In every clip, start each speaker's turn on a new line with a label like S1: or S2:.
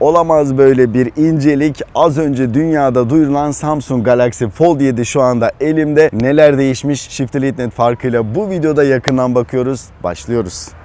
S1: olamaz böyle bir incelik. Az önce dünyada duyurulan Samsung Galaxy Fold 7 şu anda elimde. Neler değişmiş Shift Elite Net farkıyla bu videoda yakından bakıyoruz. Başlıyoruz.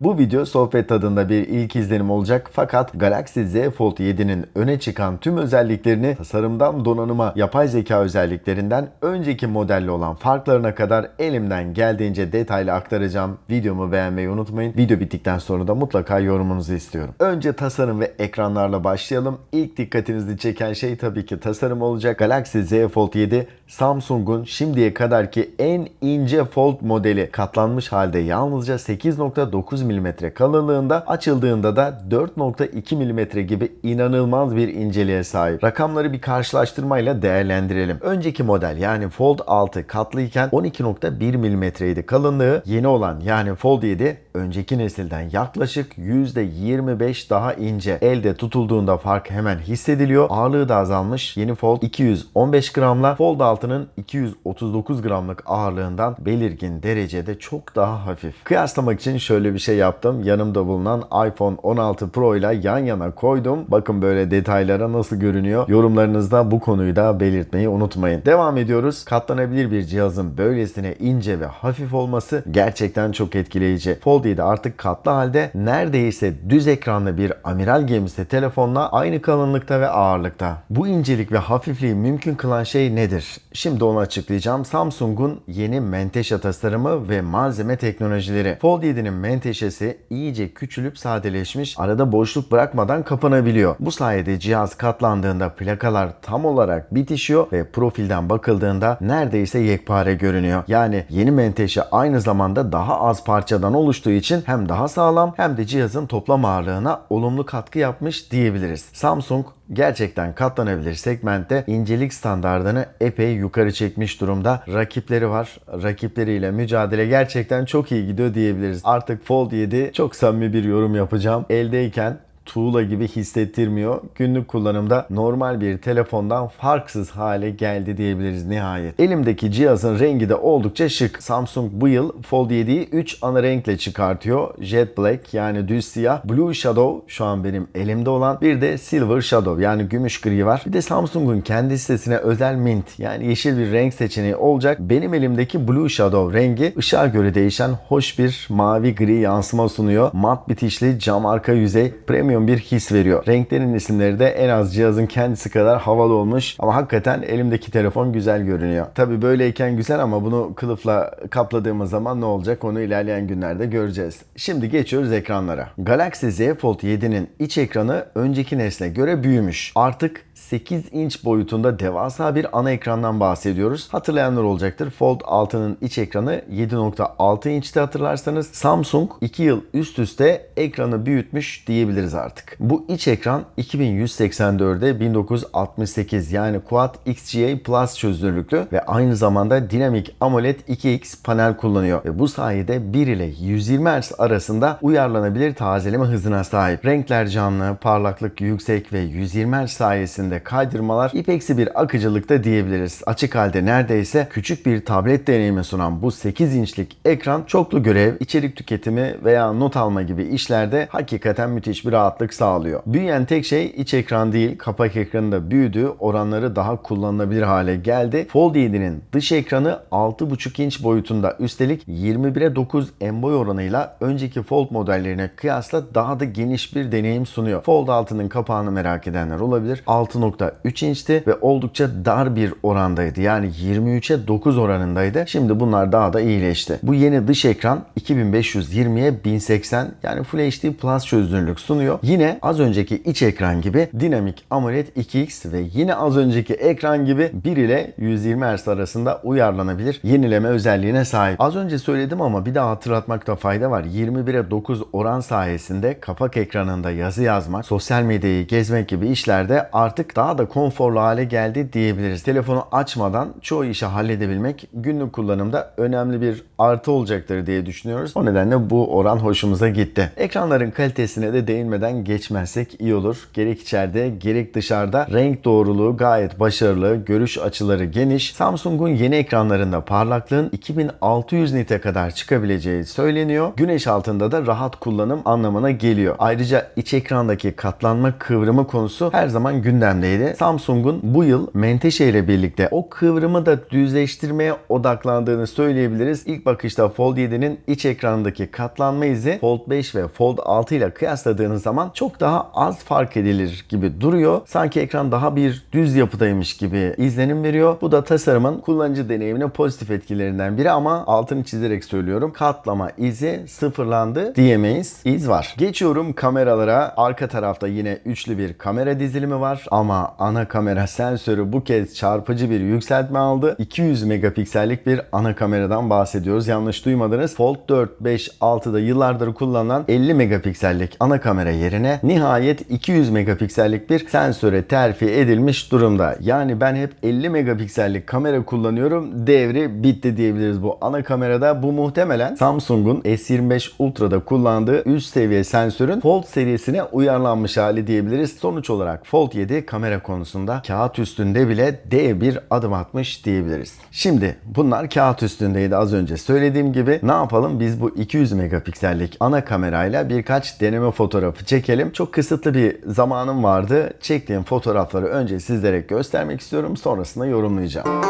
S1: Bu video sohbet tadında bir ilk izlenim olacak fakat Galaxy Z Fold 7'nin öne çıkan tüm özelliklerini tasarımdan donanıma, yapay zeka özelliklerinden önceki modelle olan farklarına kadar elimden geldiğince detaylı aktaracağım. Videomu beğenmeyi unutmayın. Video bittikten sonra da mutlaka yorumunuzu istiyorum. Önce tasarım ve ekranlarla başlayalım. İlk dikkatinizi çeken şey tabii ki tasarım olacak. Galaxy Z Fold 7 Samsung'un şimdiye kadarki en ince Fold modeli katlanmış halde yalnızca 8.9 mm kalınlığında açıldığında da 4.2 mm gibi inanılmaz bir inceliğe sahip. Rakamları bir karşılaştırmayla değerlendirelim. Önceki model yani Fold 6 katlıyken 12.1 mm idi kalınlığı. Yeni olan yani Fold 7 önceki nesilden yaklaşık %25 daha ince. Elde tutulduğunda fark hemen hissediliyor. Ağırlığı da azalmış. Yeni Fold 215 gramla Fold 6'nın 239 gramlık ağırlığından belirgin derecede çok daha hafif. Kıyaslamak için şöyle bir şey yaptım. Yanımda bulunan iPhone 16 Pro ile yan yana koydum. Bakın böyle detaylara nasıl görünüyor. Yorumlarınızda bu konuyu da belirtmeyi unutmayın. Devam ediyoruz. Katlanabilir bir cihazın böylesine ince ve hafif olması gerçekten çok etkileyici. Fold 7 artık katlı halde neredeyse düz ekranlı bir amiral gemisi telefonla aynı kalınlıkta ve ağırlıkta. Bu incelik ve hafifliği mümkün kılan şey nedir? Şimdi onu açıklayacağım. Samsung'un yeni menteşe tasarımı ve malzeme teknolojileri. Fold 7'nin menteşesi iyice küçülüp sadeleşmiş, arada boşluk bırakmadan kapanabiliyor. Bu sayede cihaz katlandığında plakalar tam olarak bitişiyor ve profilden bakıldığında neredeyse yekpare görünüyor. Yani yeni menteşe aynı zamanda daha az parçadan oluştuğu için hem daha sağlam hem de cihazın toplam ağırlığına olumlu katkı yapmış diyebiliriz. Samsung gerçekten katlanabilir segmentte incelik standartını epey yukarı çekmiş durumda. Rakipleri var. Rakipleriyle mücadele gerçekten çok iyi gidiyor diyebiliriz. Artık Fold 7 çok samimi bir yorum yapacağım. Eldeyken tuğla gibi hissettirmiyor. Günlük kullanımda normal bir telefondan farksız hale geldi diyebiliriz nihayet. Elimdeki cihazın rengi de oldukça şık. Samsung bu yıl Fold 7'yi 3 ana renkle çıkartıyor. Jet Black yani düz siyah, Blue Shadow şu an benim elimde olan bir de Silver Shadow yani gümüş gri var. Bir de Samsung'un kendi sitesine özel mint yani yeşil bir renk seçeneği olacak. Benim elimdeki Blue Shadow rengi ışığa göre değişen hoş bir mavi gri yansıma sunuyor. Mat bitişli cam arka yüzey premium bir his veriyor. Renklerin isimleri de en az cihazın kendisi kadar havalı olmuş ama hakikaten elimdeki telefon güzel görünüyor. Tabi böyleyken güzel ama bunu kılıfla kapladığımız zaman ne olacak onu ilerleyen günlerde göreceğiz. Şimdi geçiyoruz ekranlara. Galaxy Z Fold 7'nin iç ekranı önceki nesle göre büyümüş. Artık 8 inç boyutunda devasa bir ana ekrandan bahsediyoruz. Hatırlayanlar olacaktır. Fold 6'nın iç ekranı 7.6 inçte hatırlarsanız Samsung 2 yıl üst üste ekranı büyütmüş diyebiliriz artık. Bu iç ekran 2184'e 1968 yani Quad XGA Plus çözünürlüklü ve aynı zamanda dinamik AMOLED 2X panel kullanıyor ve bu sayede 1 ile 120 Hz arasında uyarlanabilir tazeleme hızına sahip. Renkler canlı, parlaklık yüksek ve 120 Hz sayesinde kaydırmalar ipeksi bir akıcılıkta diyebiliriz. Açık halde neredeyse küçük bir tablet deneyimi sunan bu 8 inçlik ekran çoklu görev, içerik tüketimi veya not alma gibi işlerde hakikaten müthiş bir rahatlık sağlıyor. Büyüyen tek şey iç ekran değil, kapak ekranı da büyüdü, oranları daha kullanılabilir hale geldi. Fold 7'nin dış ekranı 6.5 inç boyutunda üstelik 21'e 9 en boy oranıyla önceki Fold modellerine kıyasla daha da geniş bir deneyim sunuyor. Fold 6'nın kapağını merak edenler olabilir. 6.3 inçti ve oldukça dar bir orandaydı. Yani 23'e 9 oranındaydı. Şimdi bunlar daha da iyileşti. Bu yeni dış ekran 2520'ye 1080 yani Full HD Plus çözünürlük sunuyor. Yine az önceki iç ekran gibi dinamik AMOLED 2X ve yine az önceki ekran gibi 1 ile 120 Hz arasında uyarlanabilir yenileme özelliğine sahip. Az önce söyledim ama bir daha hatırlatmakta fayda var. 21'e 9 oran sayesinde kapak ekranında yazı yazmak, sosyal medyayı gezmek gibi işlerde artık artık daha da konforlu hale geldi diyebiliriz. Telefonu açmadan çoğu işi halledebilmek günlük kullanımda önemli bir artı olacaktır diye düşünüyoruz. O nedenle bu oran hoşumuza gitti. Ekranların kalitesine de değinmeden geçmezsek iyi olur. Gerek içeride gerek dışarıda renk doğruluğu gayet başarılı, görüş açıları geniş. Samsung'un yeni ekranlarında parlaklığın 2600 nite kadar çıkabileceği söyleniyor. Güneş altında da rahat kullanım anlamına geliyor. Ayrıca iç ekrandaki katlanma kıvrımı konusu her zaman gündemdeydi. Samsung'un bu yıl Menteşe ile birlikte o kıvrımı da düzleştirmeye odaklandığını söyleyebiliriz. İlk bakışta Fold 7'nin iç ekrandaki katlanma izi Fold 5 ve Fold 6 ile kıyasladığınız zaman çok daha az fark edilir gibi duruyor. Sanki ekran daha bir düz yapıdaymış gibi izlenim veriyor. Bu da tasarımın kullanıcı deneyimine pozitif etkilerinden biri ama altını çizerek söylüyorum. Katlama izi sıfırlandı diyemeyiz. İz var. Geçiyorum kameralara. Arka tarafta yine üçlü bir kamera dizilimi var ama ana kamera sensörü bu kez çarpıcı bir yükseltme aldı. 200 megapiksellik bir ana kameradan bahsediyoruz. Yanlış duymadınız. Fold 4, 5, 6'da yıllardır kullanılan 50 megapiksellik ana kamera yerine nihayet 200 megapiksellik bir sensöre terfi edilmiş durumda. Yani ben hep 50 megapiksellik kamera kullanıyorum. Devri bitti diyebiliriz bu ana kamerada. Bu muhtemelen Samsung'un S25 Ultra'da kullandığı üst seviye sensörün Fold serisine uyarlanmış hali diyebiliriz. Sonuç olarak Fold 7 kamera konusunda kağıt üstünde bile dev bir adım atmış diyebiliriz. Şimdi bunlar kağıt üstündeydi az önce söylediğim gibi. Ne yapalım biz bu 200 megapiksellik ana kamerayla birkaç deneme fotoğrafı çekelim. Çok kısıtlı bir zamanım vardı. Çektiğim fotoğrafları önce sizlere göstermek istiyorum. Sonrasında yorumlayacağım.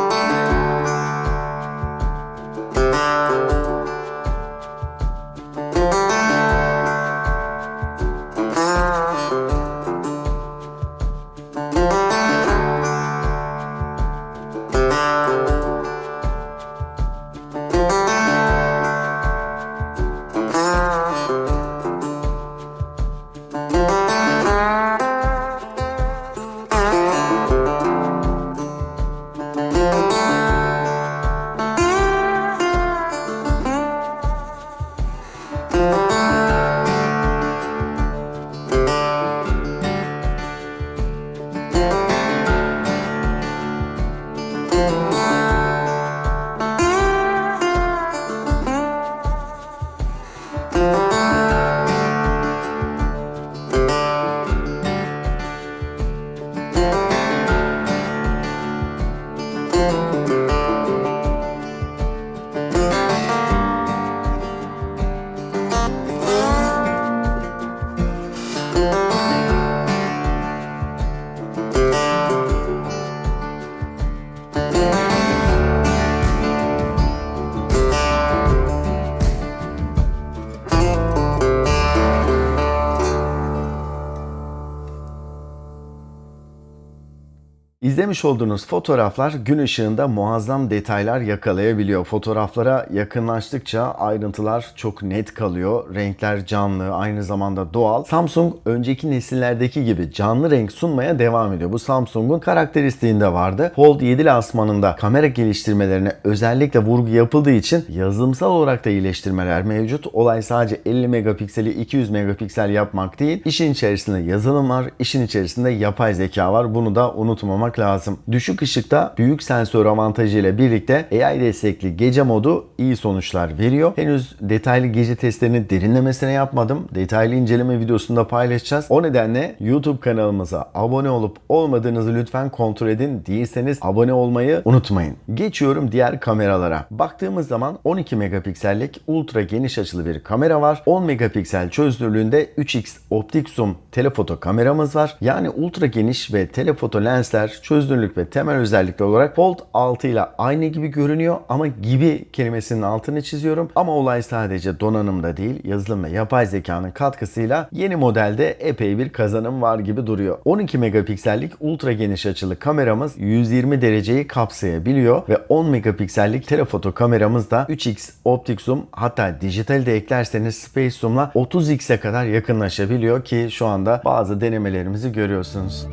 S1: İzlemiş olduğunuz fotoğraflar gün ışığında muazzam detaylar yakalayabiliyor. Fotoğraflara yakınlaştıkça ayrıntılar çok net kalıyor. Renkler canlı, aynı zamanda doğal. Samsung önceki nesillerdeki gibi canlı renk sunmaya devam ediyor. Bu Samsung'un karakteristiğinde vardı. Fold 7 lansmanında kamera geliştirmelerine özellikle vurgu yapıldığı için yazılımsal olarak da iyileştirmeler mevcut. Olay sadece 50 megapikseli 200 megapiksel yapmak değil. İşin içerisinde yazılım var, işin içerisinde yapay zeka var. Bunu da unutmamak lazım. Düşük ışıkta büyük sensör avantajı ile birlikte AI destekli gece modu iyi sonuçlar veriyor. Henüz detaylı gece testlerini derinlemesine yapmadım. Detaylı inceleme videosunda paylaşacağız. O nedenle YouTube kanalımıza abone olup olmadığınızı lütfen kontrol edin. Değilseniz abone olmayı unutmayın. Geçiyorum diğer kameralara. Baktığımız zaman 12 megapiksellik ultra geniş açılı bir kamera var. 10 megapiksel çözünürlüğünde 3x optik zoom telefoto kameramız var. Yani ultra geniş ve telefoto lensler çözünürlük ve temel özellikler olarak Fold 6 ile aynı gibi görünüyor ama gibi kelimesinin altını çiziyorum. Ama olay sadece donanımda değil, yazılım ve yapay zekanın katkısıyla yeni modelde epey bir kazanım var gibi duruyor. 12 megapiksellik ultra geniş açılı kameramız 120 dereceyi kapsayabiliyor ve 10 megapiksellik telefoto kameramız da 3x optik zoom hatta dijital de eklerseniz space zoom'la 30x'e kadar yakınlaşabiliyor ki şu anda bazı denemelerimizi görüyorsunuz.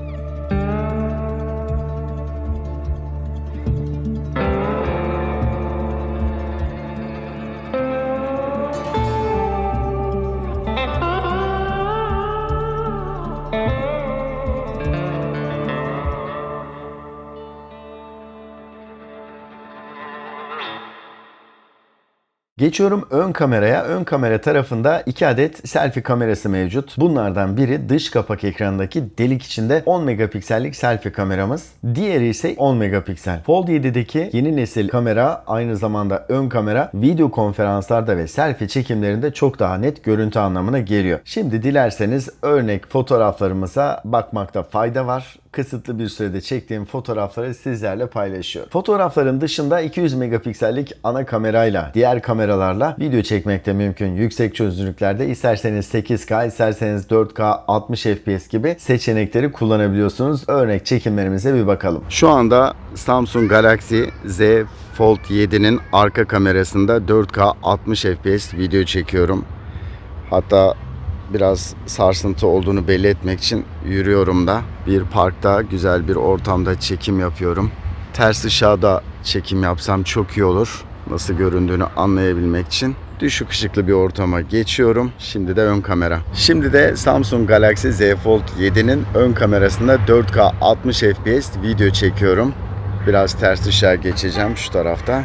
S1: Geçiyorum ön kameraya. Ön kamera tarafında 2 adet selfie kamerası mevcut. Bunlardan biri dış kapak ekranındaki delik içinde 10 megapiksellik selfie kameramız. Diğeri ise 10 megapiksel. Fold 7'deki yeni nesil kamera aynı zamanda ön kamera video konferanslarda ve selfie çekimlerinde çok daha net görüntü anlamına geliyor. Şimdi dilerseniz örnek fotoğraflarımıza bakmakta fayda var kısıtlı bir sürede çektiğim fotoğrafları sizlerle paylaşıyorum. Fotoğrafların dışında 200 megapiksellik ana kamerayla diğer kameralarla video çekmek de mümkün. Yüksek çözünürlüklerde isterseniz 8K, isterseniz 4K, 60 FPS gibi seçenekleri kullanabiliyorsunuz. Örnek çekimlerimize bir bakalım. Şu anda Samsung Galaxy Z Fold 7'nin arka kamerasında 4K 60 FPS video çekiyorum. Hatta biraz sarsıntı olduğunu belli etmek için yürüyorum da. Bir parkta güzel bir ortamda çekim yapıyorum. Ters ışığa çekim yapsam çok iyi olur. Nasıl göründüğünü anlayabilmek için. Düşük ışıklı bir ortama geçiyorum. Şimdi de ön kamera. Şimdi de Samsung Galaxy Z Fold 7'nin ön kamerasında 4K 60 FPS video çekiyorum. Biraz ters ışığa geçeceğim şu tarafta.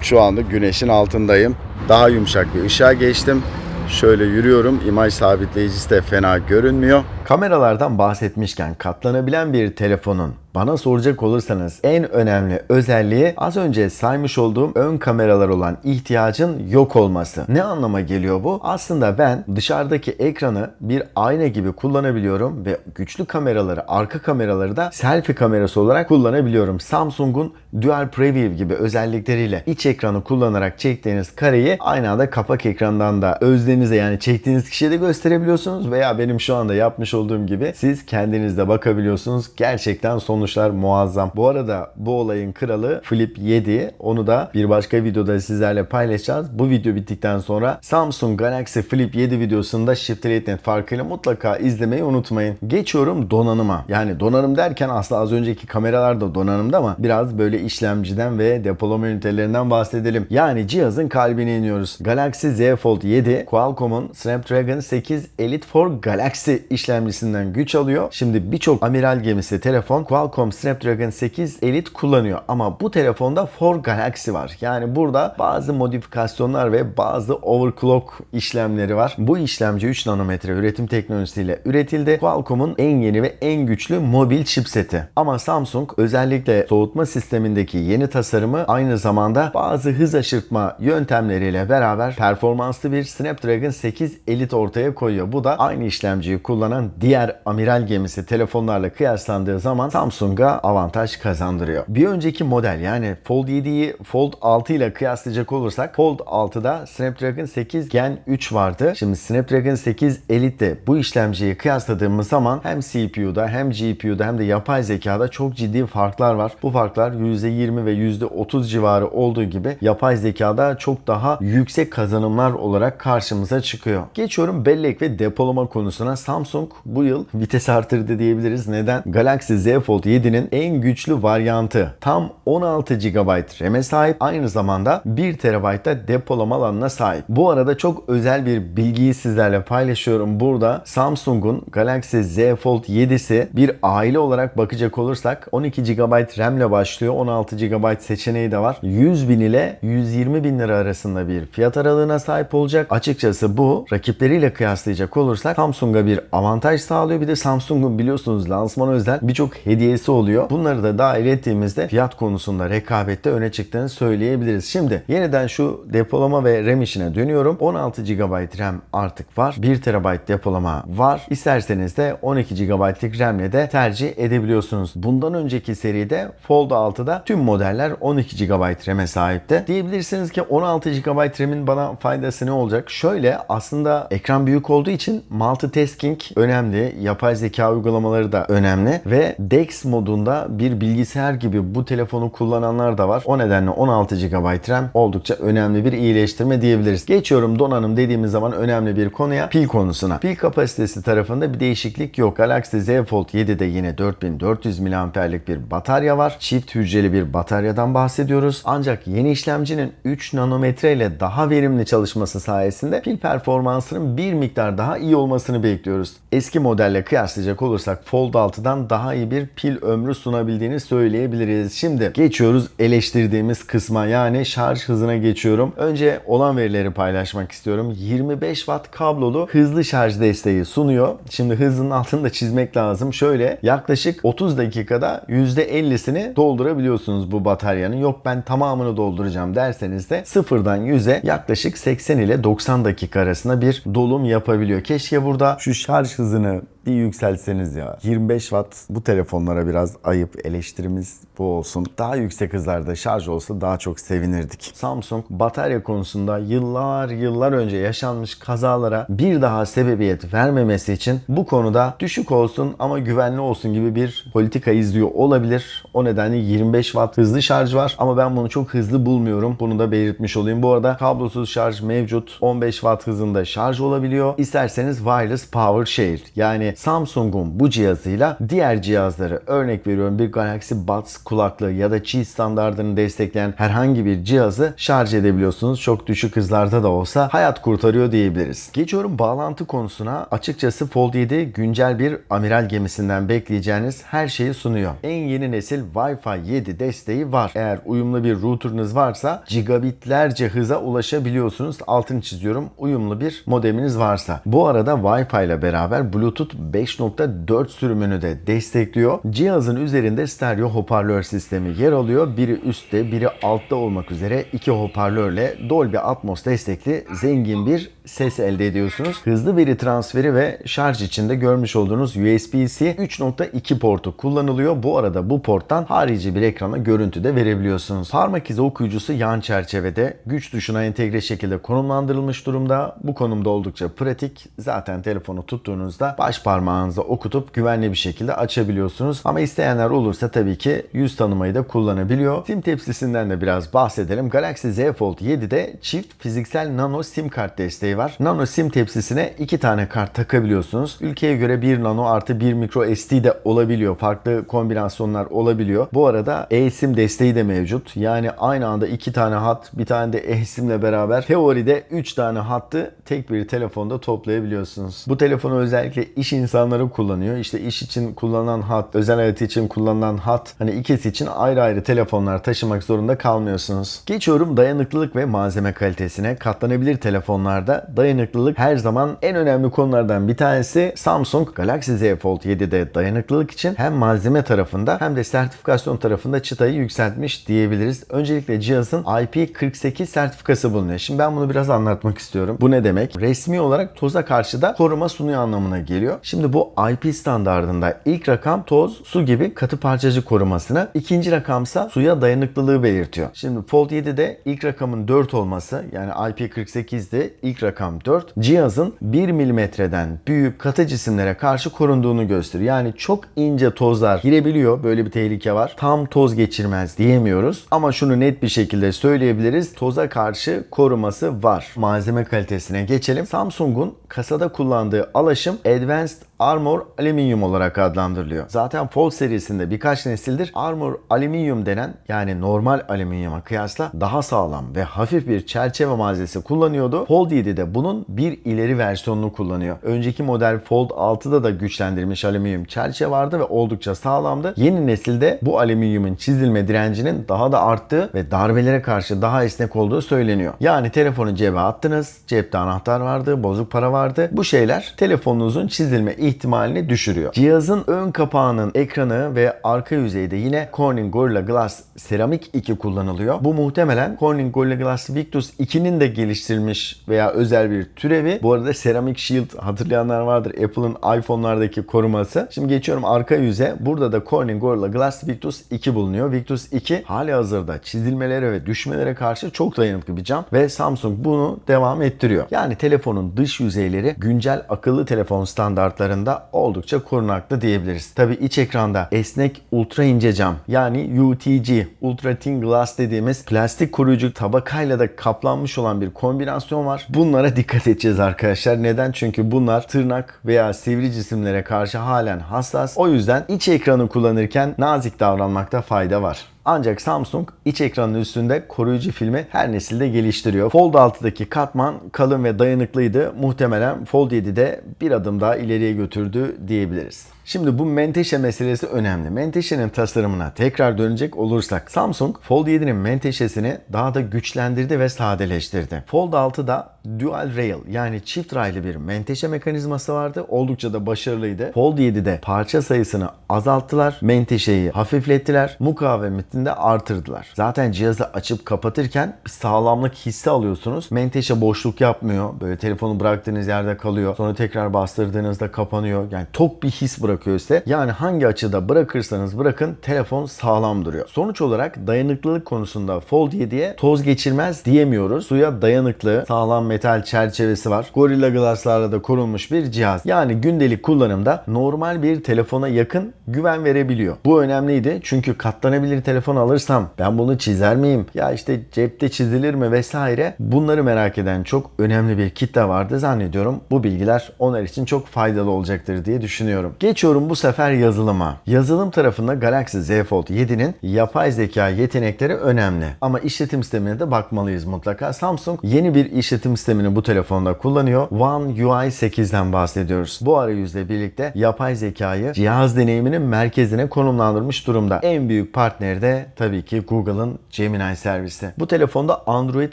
S1: Şu anda güneşin altındayım. Daha yumuşak bir ışığa geçtim. Şöyle yürüyorum. İmaj sabitleyicisi de fena görünmüyor. Kameralardan bahsetmişken katlanabilen bir telefonun bana soracak olursanız en önemli özelliği az önce saymış olduğum ön kameralar olan ihtiyacın yok olması. Ne anlama geliyor bu? Aslında ben dışarıdaki ekranı bir ayna gibi kullanabiliyorum ve güçlü kameraları, arka kameraları da selfie kamerası olarak kullanabiliyorum. Samsung'un Dual Preview gibi özellikleriyle iç ekranı kullanarak çektiğiniz kareyi aynı anda kapak ekrandan da özlenize yani çektiğiniz kişiye de gösterebiliyorsunuz veya benim şu anda yapmış olduğum gibi siz kendiniz de bakabiliyorsunuz. Gerçekten sonuçlar muazzam. Bu arada bu olayın kralı Flip 7. Onu da bir başka videoda sizlerle paylaşacağız. Bu video bittikten sonra Samsung Galaxy Flip 7 videosunda Shift Net farkıyla mutlaka izlemeyi unutmayın. Geçiyorum donanıma. Yani donanım derken aslında az önceki kameralar da donanımda ama biraz böyle işlemciden ve depolama ünitelerinden bahsedelim. Yani cihazın kalbine iniyoruz. Galaxy Z Fold 7 Qualcomm'un Snapdragon 8 Elite for Galaxy işlemcisinden güç alıyor. Şimdi birçok amiral gemisi telefon Qualcomm Snapdragon 8 Elite kullanıyor. Ama bu telefonda For Galaxy var. Yani burada bazı modifikasyonlar ve bazı overclock işlemleri var. Bu işlemci 3 nanometre üretim teknolojisiyle üretildi. Qualcomm'un en yeni ve en güçlü mobil chipseti. Ama Samsung özellikle soğutma sistemindeki yeni tasarımı aynı zamanda bazı hız aşırtma yöntemleriyle beraber performanslı bir Snapdragon 8 Elite ortaya koyuyor. Bu da aynı işlemciyi kullanan diğer amiral gemisi telefonlarla kıyaslandığı zaman Samsung'a avantaj kazandırıyor. Bir önceki model yani Fold 7'yi Fold 6 ile kıyaslayacak olursak Fold 6'da Snapdragon 8 Gen 3 vardı. Şimdi Snapdragon 8 Elite'de bu işlemciyi kıyasladığımız zaman hem CPU'da hem GPU'da hem de yapay zekada çok ciddi farklar var. Bu farklar %20 ve %30 civarı olduğu gibi yapay zekada çok daha yüksek kazanımlar olarak karşımıza çıkıyor. Geçiyorum bellek ve depolama konusuna. Samsung bu yıl vites artırdı diyebiliriz. Neden? Galaxy Z Fold 7'nin en güçlü varyantı. Tam 16 GB RAM'e sahip. Aynı zamanda 1 TB da depolama alanına sahip. Bu arada çok özel bir bilgiyi sizlerle paylaşıyorum. Burada Samsung'un Galaxy Z Fold 7'si bir aile olarak bakacak olursak 12 GB RAM ile başlıyor. 16 GB seçeneği de var. 100 bin ile 120 bin lira arasında bir fiyat aralığına sahip olacak. Açıkçası bu rakipleriyle kıyaslayacak olursak Samsung'a bir avantaj sağlıyor. Bir de Samsung'un biliyorsunuz lansman özel birçok hediyesi oluyor. Bunları da dahil ettiğimizde fiyat konusunda rekabette öne çıktığını söyleyebiliriz. Şimdi yeniden şu depolama ve RAM işine dönüyorum. 16 GB RAM artık var. 1 TB depolama var. İsterseniz de 12 GB'lik RAM ile de tercih edebiliyorsunuz. Bundan önceki seride Fold 6'da tüm modeller 12 GB RAM'e sahipti. Diyebilirsiniz ki 16 GB RAM'in bana faydası ne olacak? Şöyle aslında ekran büyük olduğu için multitasking önemli. Yapay zeka uygulamaları da önemli ve DeX modunda bir bilgisayar gibi bu telefonu kullananlar da var. O nedenle 16 GB RAM oldukça önemli bir iyileştirme diyebiliriz. Geçiyorum donanım dediğimiz zaman önemli bir konuya pil konusuna. Pil kapasitesi tarafında bir değişiklik yok. Galaxy Z Fold 7'de yine 4400 mAh'lik bir batarya var. Çift hücreli bir bataryadan bahsediyoruz. Ancak yeni işlemcinin 3 nanometre ile daha verimli çalışması sayesinde pil performansının bir miktar daha iyi olmasını bekliyoruz. Eski modelle kıyaslayacak olursak Fold 6'dan daha iyi bir pil ömrü sunabildiğini söyleyebiliriz. Şimdi geçiyoruz eleştirdiğimiz kısma yani şarj hızına geçiyorum. Önce olan verileri paylaşmak istiyorum. 25 watt kablolu hızlı şarj desteği sunuyor. Şimdi hızının altını da çizmek lazım. Şöyle yaklaşık 30 dakikada %50'sini doldurabiliyorsunuz bu bataryanın. Yok ben tamamını dolduracağım derseniz de sıfırdan 100'e yaklaşık 80 ile 90 dakika arasında bir dolum yapabiliyor. Keşke burada şu şarj hızını going to bir yükseltseniz ya. 25 watt bu telefonlara biraz ayıp. Eleştirimiz bu olsun. Daha yüksek hızlarda şarj olsa daha çok sevinirdik. Samsung batarya konusunda yıllar yıllar önce yaşanmış kazalara bir daha sebebiyet vermemesi için bu konuda düşük olsun ama güvenli olsun gibi bir politika izliyor olabilir. O nedenle 25 watt hızlı şarj var ama ben bunu çok hızlı bulmuyorum. Bunu da belirtmiş olayım. Bu arada kablosuz şarj mevcut. 15 watt hızında şarj olabiliyor. İsterseniz wireless power share yani Samsung'un bu cihazıyla diğer cihazları örnek veriyorum bir Galaxy Buds kulaklığı ya da Qi standartını destekleyen herhangi bir cihazı şarj edebiliyorsunuz. Çok düşük hızlarda da olsa hayat kurtarıyor diyebiliriz. Geçiyorum bağlantı konusuna. Açıkçası Fold 7 güncel bir amiral gemisinden bekleyeceğiniz her şeyi sunuyor. En yeni nesil Wi-Fi 7 desteği var. Eğer uyumlu bir router'ınız varsa gigabitlerce hıza ulaşabiliyorsunuz. Altını çiziyorum. Uyumlu bir modeminiz varsa. Bu arada Wi-Fi ile beraber Bluetooth 5.4 sürümünü de destekliyor. Cihazın üzerinde stereo hoparlör sistemi yer alıyor. Biri üstte, biri altta olmak üzere iki hoparlörle Dolby Atmos destekli zengin bir ses elde ediyorsunuz. Hızlı veri transferi ve şarj içinde görmüş olduğunuz USB-C 3.2 portu kullanılıyor. Bu arada bu porttan harici bir ekrana görüntü de verebiliyorsunuz. Parmak izi okuyucusu yan çerçevede güç tuşuna entegre şekilde konumlandırılmış durumda. Bu konumda oldukça pratik. Zaten telefonu tuttuğunuzda baş parmağınızla okutup güvenli bir şekilde açabiliyorsunuz. Ama isteyenler olursa tabii ki yüz tanımayı da kullanabiliyor. SIM tepsisinden de biraz bahsedelim. Galaxy Z Fold 7'de çift fiziksel nano SIM kart desteği var. Nano SIM tepsisine iki tane kart takabiliyorsunuz. Ülkeye göre bir nano artı bir micro SD de olabiliyor. Farklı kombinasyonlar olabiliyor. Bu arada eSIM desteği de mevcut. Yani aynı anda iki tane hat, bir tane de eSIM'le beraber teoride 3 tane hattı tek bir telefonda toplayabiliyorsunuz. Bu telefonu özellikle iş insanları kullanıyor. İşte iş için kullanılan hat, özel hayat için kullanılan hat. Hani ikisi için ayrı ayrı telefonlar taşımak zorunda kalmıyorsunuz. Geçiyorum dayanıklılık ve malzeme kalitesine. Katlanabilir telefonlarda dayanıklılık her zaman en önemli konulardan bir tanesi. Samsung Galaxy Z Fold 7'de dayanıklılık için hem malzeme tarafında hem de sertifikasyon tarafında çıtayı yükseltmiş diyebiliriz. Öncelikle cihazın IP48 sertifikası bulunuyor. Şimdi ben bunu biraz anlatmak istiyorum. Bu ne demek? Resmi olarak toza karşı da koruma sunuyor anlamına geliyor. Şimdi bu IP standartında ilk rakam toz, su gibi katı parçacık korumasını, ikinci rakamsa suya dayanıklılığı belirtiyor. Şimdi Fold 7'de ilk rakamın 4 olması yani IP48'de ilk rakam 4 cihazın 1 milimetreden büyük katı cisimlere karşı korunduğunu gösteriyor. Yani çok ince tozlar girebiliyor. Böyle bir tehlike var. Tam toz geçirmez diyemiyoruz. Ama şunu net bir şekilde söyleyebiliriz. Toza karşı koruması var. Malzeme kalitesine geçelim. Samsung'un kasada kullandığı alaşım Advanced Armor Alüminyum olarak adlandırılıyor. Zaten Fold serisinde birkaç nesildir Armor Alüminyum denen yani normal alüminyuma kıyasla daha sağlam ve hafif bir çerçeve malzemesi kullanıyordu. Fold 7'de bunun bir ileri versiyonunu kullanıyor. Önceki model Fold 6'da da güçlendirilmiş alüminyum çerçeve vardı ve oldukça sağlamdı. Yeni nesilde bu alüminyumun çizilme direncinin daha da arttığı ve darbelere karşı daha esnek olduğu söyleniyor. Yani telefonu cebe attınız, cepte anahtar vardı, bozuk para vardı. Bu şeyler telefonunuzun çizilme ihtimalini düşürüyor. Cihazın ön kapağının ekranı ve arka yüzeyde yine Corning Gorilla Glass Ceramic 2 kullanılıyor. Bu muhtemelen Corning Gorilla Glass Victus 2'nin de geliştirilmiş veya özel bir türevi. Bu arada Ceramic Shield hatırlayanlar vardır. Apple'ın iPhone'lardaki koruması. Şimdi geçiyorum arka yüze. Burada da Corning Gorilla Glass Victus 2 bulunuyor. Victus 2 hali hazırda çizilmelere ve düşmelere karşı çok dayanıklı bir cam ve Samsung bunu devam ettiriyor. Yani telefonun dış yüzeyleri güncel akıllı telefon standartlarında oldukça korunaklı diyebiliriz. Tabi iç ekranda esnek ultra ince cam yani UTG Ultra Thin Glass dediğimiz plastik koruyucu tabakayla da kaplanmış olan bir kombinasyon var. Bunlara dikkat edeceğiz arkadaşlar. Neden? Çünkü bunlar tırnak veya sivri cisimlere karşı halen hassas. O yüzden iç ekranı kullanırken nazik davranmakta fayda var. Ancak Samsung iç ekranın üstünde koruyucu filmi her nesilde geliştiriyor. Fold 6'daki katman kalın ve dayanıklıydı. Muhtemelen Fold 7'de bir adım daha ileriye götürdü diyebiliriz. Şimdi bu menteşe meselesi önemli. Menteşenin tasarımına tekrar dönecek olursak Samsung Fold 7'nin menteşesini daha da güçlendirdi ve sadeleştirdi. Fold 6'da dual rail yani çift raylı bir menteşe mekanizması vardı. Oldukça da başarılıydı. Fold 7'de parça sayısını azalttılar. Menteşeyi hafiflettiler. Mukavemetini de artırdılar. Zaten cihazı açıp kapatırken bir sağlamlık hissi alıyorsunuz. Menteşe boşluk yapmıyor. Böyle telefonu bıraktığınız yerde kalıyor. Sonra tekrar bastırdığınızda kapanıyor. Yani tok bir his bırakıyor size. Yani hangi açıda bırakırsanız bırakın telefon sağlam duruyor. Sonuç olarak dayanıklılık konusunda Fold 7'ye toz geçirmez diyemiyoruz. Suya dayanıklı, sağlam metal çerçevesi var. Gorilla Glass'larla da korunmuş bir cihaz. Yani gündelik kullanımda normal bir telefona yakın güven verebiliyor. Bu önemliydi çünkü katlanabilir telefon alırsam ben bunu çizer miyim? Ya işte cepte çizilir mi vesaire bunları merak eden çok önemli bir kitle vardı zannediyorum. Bu bilgiler onlar için çok faydalı olacaktır diye düşünüyorum. Geçiyorum bu sefer yazılıma. Yazılım tarafında Galaxy Z Fold 7'nin yapay zeka yetenekleri önemli. Ama işletim sistemine de bakmalıyız mutlaka. Samsung yeni bir işletim sistemini bu telefonda kullanıyor. One UI 8'den bahsediyoruz. Bu arayüzle birlikte yapay zekayı cihaz deneyiminin merkezine konumlandırmış durumda. En büyük partneri de tabii ki Google'ın Gemini servisi. Bu telefonda Android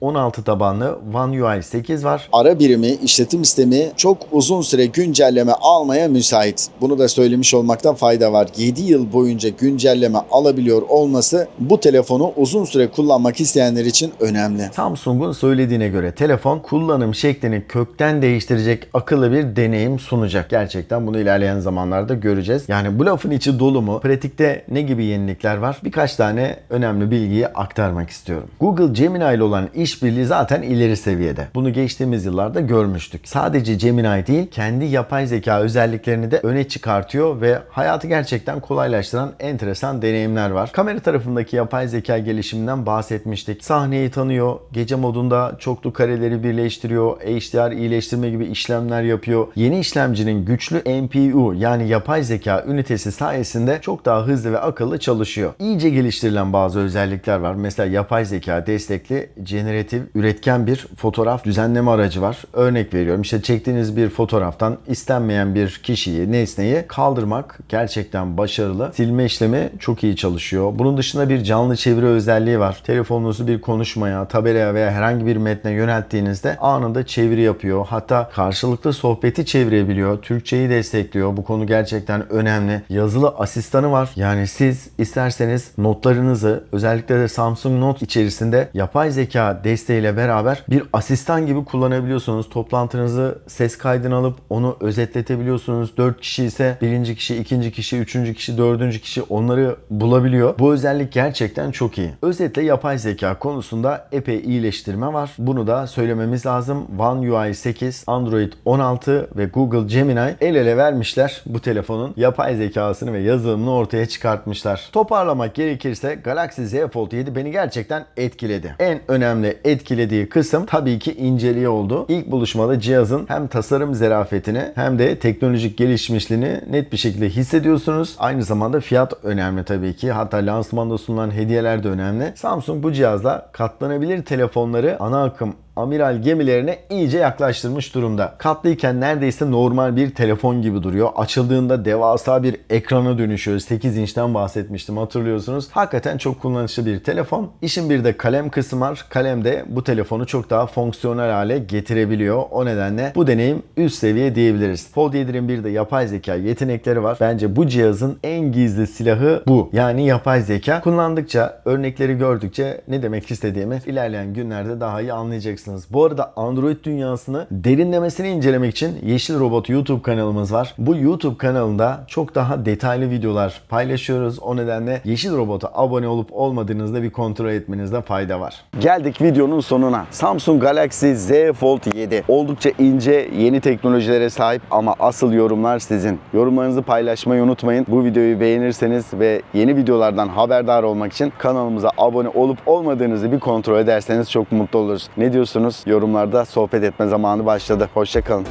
S1: 16 tabanlı One UI 8 var.
S2: ara birimi, işletim sistemi çok uzun süre güncelleme almaya müsait. Bunu da söylemiş olmakta fayda var. 7 yıl boyunca güncelleme alabiliyor olması bu telefonu uzun süre kullanmak isteyenler için önemli.
S1: Samsung'un söylediğine göre telefon kullanım şeklini kökten değiştirecek akıllı bir deneyim sunacak. Gerçekten bunu ilerleyen zamanlarda göreceğiz. Yani bu lafın içi dolu mu? Pratikte ne gibi yenilikler var? Birkaç tane önemli bilgiyi aktarmak istiyorum. Google Gemini ile olan işbirliği zaten ileri seviyede. Bunu geçtiğimiz yıllarda görmüştük. Sadece Gemini değil, kendi yapay zeka özelliklerini de öne çıkartıyor ve hayatı gerçekten kolaylaştıran enteresan deneyimler var. Kamera tarafındaki yapay zeka gelişiminden bahsetmiştik. Sahneyi tanıyor, gece modunda çoklu kareleri birleştiriyor, HDR iyileştirme gibi işlemler yapıyor. Yeni işlemcinin güçlü NPU yani yapay zeka ünitesi sayesinde çok daha hızlı ve akıllı çalışıyor. İyice geliştirilen bazı özellikler var. Mesela yapay zeka destekli generatif üretken bir fotoğraf düzenleme aracı var. Örnek veriyorum işte çektiğiniz bir fotoğraftan istenmeyen bir kişiyi, nesneyi kaldırmak gerçekten başarılı. Silme işlemi çok iyi çalışıyor. Bunun dışında bir canlı çeviri özelliği var. Telefonunuzu bir konuşmaya, tabelaya veya herhangi bir metne yönelttiğinizde anında çeviri yapıyor. Hatta karşılıklı sohbeti çevirebiliyor. Türkçeyi destekliyor. Bu konu gerçekten önemli. Yazılı asistanı var. Yani siz isterseniz notlarınızı özellikle de Samsung Note içerisinde yapay zeka desteğiyle beraber bir asistan gibi kullanabiliyorsunuz. Toplantınızı ses kaydını alıp onu özetletebiliyorsunuz. 4 kişi ise birinci kişi, ikinci kişi, üçüncü kişi, dördüncü kişi onları bulabiliyor. Bu özellik gerçekten çok iyi. Özetle yapay zeka konusunda epey iyileştirme var. Bunu da söylememiz lazım. One UI 8, Android 16 ve Google Gemini el ele vermişler bu telefonun yapay zekasını ve yazılımını ortaya çıkartmışlar. Toparlamak gerekirse Galaxy Z Fold 7 beni gerçekten etkiledi. En önemli etkilediği kısım tabii ki inceliği oldu. İlk buluşmada cihazın hem tasarım zerafetini hem de teknolojik gelişmişliğini net bir şekilde hissediyorsunuz. Aynı zamanda fiyat önemli tabii ki. Hatta lansmanda sunulan hediyeler de önemli. Samsung bu cihazla katlanabilir telefonları ana akım amiral gemilerine iyice yaklaştırmış durumda. Katlıyken neredeyse normal bir telefon gibi duruyor. Açıldığında devasa bir ekrana dönüşüyor. 8 inçten bahsetmiştim hatırlıyorsunuz. Hakikaten çok kullanışlı bir telefon. İşin bir de kalem kısmı var. Kalem de bu telefonu çok daha fonksiyonel hale getirebiliyor. O nedenle bu deneyim üst seviye diyebiliriz. Fold 7'nin bir de yapay zeka yetenekleri var. Bence bu cihazın en gizli silahı bu. Yani yapay zeka. Kullandıkça, örnekleri gördükçe ne demek istediğimi ilerleyen günlerde daha iyi anlayacaksınız. Bu arada Android dünyasını derinlemesine incelemek için Yeşil Robot YouTube kanalımız var. Bu YouTube kanalında çok daha detaylı videolar paylaşıyoruz. O nedenle Yeşil Robot'a abone olup olmadığınızda bir kontrol etmenizde fayda var. Geldik videonun sonuna. Samsung Galaxy Z Fold 7 oldukça ince, yeni teknolojilere sahip ama asıl yorumlar sizin. Yorumlarınızı paylaşmayı unutmayın. Bu videoyu beğenirseniz ve yeni videolardan haberdar olmak için kanalımıza abone olup olmadığınızı bir kontrol ederseniz çok mutlu oluruz. Ne diyorsunuz? Yorumlarda sohbet etme zamanı başladı. Hoşçakalın.